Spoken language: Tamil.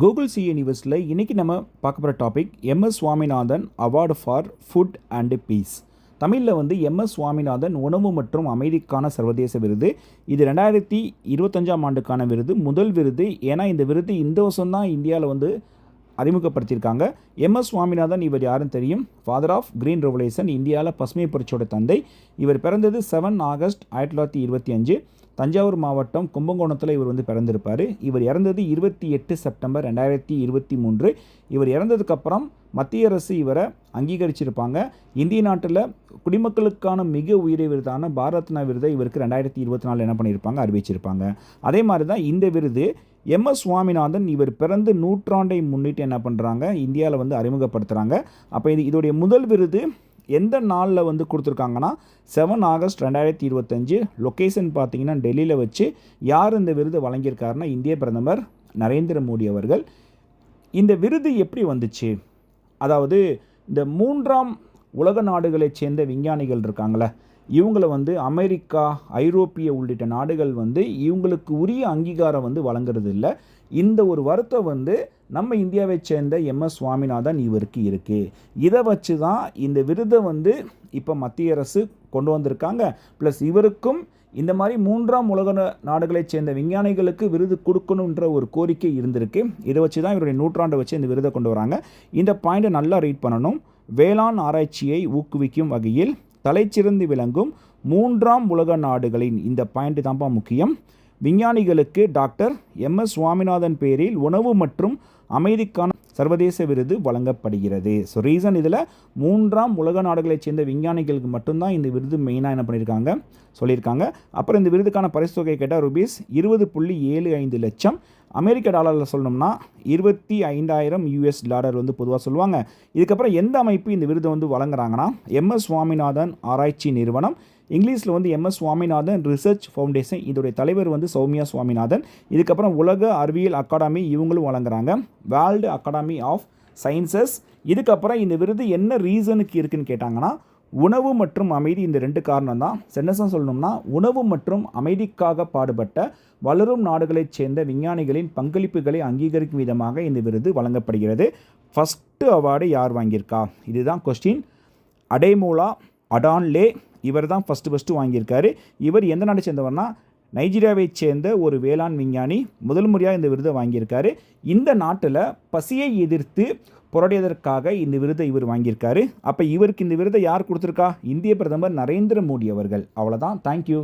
கூகுள் சி யூனிவர்ஸில் இன்றைக்கி நம்ம பார்க்க போகிற topic MS Swaminathan award for food and peace தமிழில் வந்து எம்எஸ் சுவாமிநாதன் உணவு மற்றும் அமைதிக்கான சர்வதேச விருது இது ரெண்டாயிரத்தி இருபத்தஞ்சாம் ஆண்டுக்கான விருது முதல் விருது. ஏன்னா இந்த விருது இந்த வருஷம்தான் இந்தியாவில் வந்து அறிமுகப்படுத்தியிருக்காங்க. எம்எஸ் சுவாமிநாதன் இவர் யாருன்னு தெரியும்? ஃபாதர் ஆஃப் கிரீன் ரெவலேஷன் இந்தியாவில் பசுமை புரட்சியோட தந்தை. இவர் பிறந்தது செவன் ஆகஸ்ட் ஆயிரத்தி தொள்ளாயிரத்தி இருபத்தி அஞ்சு. தஞ்சாவூர் மாவட்டம் கும்பகோணத்தில் இவர் வந்து பிறந்திருப்பார். இவர் இறந்தது இருபத்தி எட்டு செப்டம்பர் ரெண்டாயிரத்தி இருபத்தி மூன்று. இவர் இறந்ததுக்கப்புறம் மத்திய அரசு இவரை அங்கீகரிச்சிருப்பாங்க. இந்திய நாட்டில் குடிமக்களுக்கான மிக உயரிய விருதான பாரத்னா விருதை இவருக்கு ரெண்டாயிரத்தி இருபத்தி நாலு என்ன பண்ணியிருப்பாங்க அறிவிச்சிருப்பாங்க. அதே மாதிரி தான் இந்த விருது எம் எஸ் சுவாமிநாதன் இவர் பிறந்து நூற்றாண்டை முன்னிட்டு என்ன பண்ணுறாங்க இந்தியாவில் வந்து அறிமுகப்படுத்துகிறாங்க அப்போ இது இதோடைய முதல் விருது எந்த நாளில் வந்து கொடுத்துருக்காங்கன்னா செவன் ஆகஸ்ட் ரெண்டாயிரத்தி இருபத்தஞ்சு லொக்கேஷன் பார்த்தீங்கன்னா டெல்லியில் வச்சு யார் இந்த விருது வழங்கியிருக்காருன்னா இந்திய பிரதமர் நரேந்திர மோடி அவர்கள். இந்த விருது எப்படி வந்துச்சு? அதாவது இந்த மூன்றாம் உலக நாடுகளைச் சேர்ந்த விஞ்ஞானிகள் இருக்காங்களே இவங்களை வந்து அமெரிக்கா ஐரோப்பிய உள்ளிட்ட நாடுகள் வந்து இவங்களுக்கு உரிய அங்கீகாரம் வந்து வழங்குறது இல்லை இந்த ஒரு வருத்தம் வந்து நம்ம இந்தியாவை சேர்ந்த எம்எஸ் சுவாமிநாதன் இவருக்கு இருக்குது இதை வச்சு தான் இந்த விருதை வந்து இப்போ மத்திய அரசு கொண்டு வந்திருக்காங்க. ப்ளஸ் இவருக்கும் இந்த மாதிரி மூன்றாம் உலக நாடுகளைச் சேர்ந்த விஞ்ஞானிகளுக்கு விருது கொடுக்கணுன்ற ஒரு கோரிக்கை இருந்திருக்கு. இதை வச்சு தான் இவருடைய நூற்றாண்டை வச்சு இந்த விருதை கொண்டு வராங்க. இந்த பாயிண்ட்டை நல்லா ரீட் பண்ணணும். வேளாண் ஆராய்ச்சியை ஊக்குவிக்கும் வகையில் தலைச்சிறந்து விளங்கும் மூன்றாம் உலக நாடுகளின் இந்த பாயிண்ட் தான்ப்பா முக்கியம். விஞ்ஞானிகளுக்கு டாக்டர் எம். எஸ். சுவாமிநாதன் பேரில் உணவு மற்றும் அமைதிக்கான சர்வதேச விருது வழங்கப்படுகிறது. ஸோ ரீசன் இதில் மூன்றாம் உலக நாடுகளைச் சேர்ந்த விஞ்ஞானிகளுக்கு மட்டும்தான் இந்த விருது மெயினாக என்ன பண்ணியிருக்காங்க சொல்லியிருக்காங்க. அப்புறம் இந்த விருதுக்கான பரிசு தொகை கேட்டால் ருபீஸ் இருபது புள்ளி ஏழு ஐந்து லட்சம். அமெரிக்க டாலரில் சொல்லணும்னா இருபத்தி ஐந்தாயிரம் யூஎஸ் டாலர் வந்து பொதுவாக சொல்லுவாங்க. இதுக்கப்புறம் எந்த அமைப்பு இந்த விருதை வந்து வழங்குறாங்கன்னா எம்எஸ் சுவாமிநாதன் ஆராய்ச்சி நிறுவனம். இங்கிலீஷில் வந்து எம்எஸ் சுவாமிநாதன் ரிசர்ச் ஃபவுண்டேஷன் இதோடைய தலைவர் வந்து சௌமியா சுவாமிநாதன். இதுக்கப்புறம் உலக அறிவியல் அகாடமி இவங்களும் வழங்குறாங்க. வேர்ல்டு அகாடமி ஆஃப் சயின்சஸ் இதுக்கப்புறம் இந்த விருது என்ன ரீசனுக்கு இருக்குன்னு கேட்டாங்கன்னா உணவு மற்றும் அமைதி இந்த ரெண்டு காரணம் தான் சென்னசம் சொல்லணும்னா உணவு மற்றும் அமைதிக்காக பாடுபட்ட வளரும் நாடுகளைச் சேர்ந்த விஞ்ஞானிகளின் பங்களிப்புகளை அங்கீகரிக்கும் விதமாக இந்த விருது வழங்கப்படுகிறது. ஃபஸ்ட்டு அவார்டு யார் வாங்கியிருக்கா? இதுதான் கொஸ்டின் அடேமூலா அடான்லே இவர் தான் ஃபஸ்ட்டு ஃபஸ்ட்டு வாங்கியிருக்காரு. இவர் எந்த நாட்டை சேர்ந்தவர்னா நைஜீரியாவைச் சேர்ந்த ஒரு வேளாண் விஞ்ஞானி முதல் முறையாக இந்த விருதை வாங்கியிருக்காரு. இந்த நாட்டில் பசியை எதிர்த்து போராடியதற்காக இந்த விருதை இவர் வாங்கியிருக்காரு. அப்போ இவருக்கு இந்த விருதை யார் கொடுத்துருக்கா? இந்திய பிரதமர் நரேந்திர மோடி அவர்கள். அவ்வளோதான் தேங்க்யூ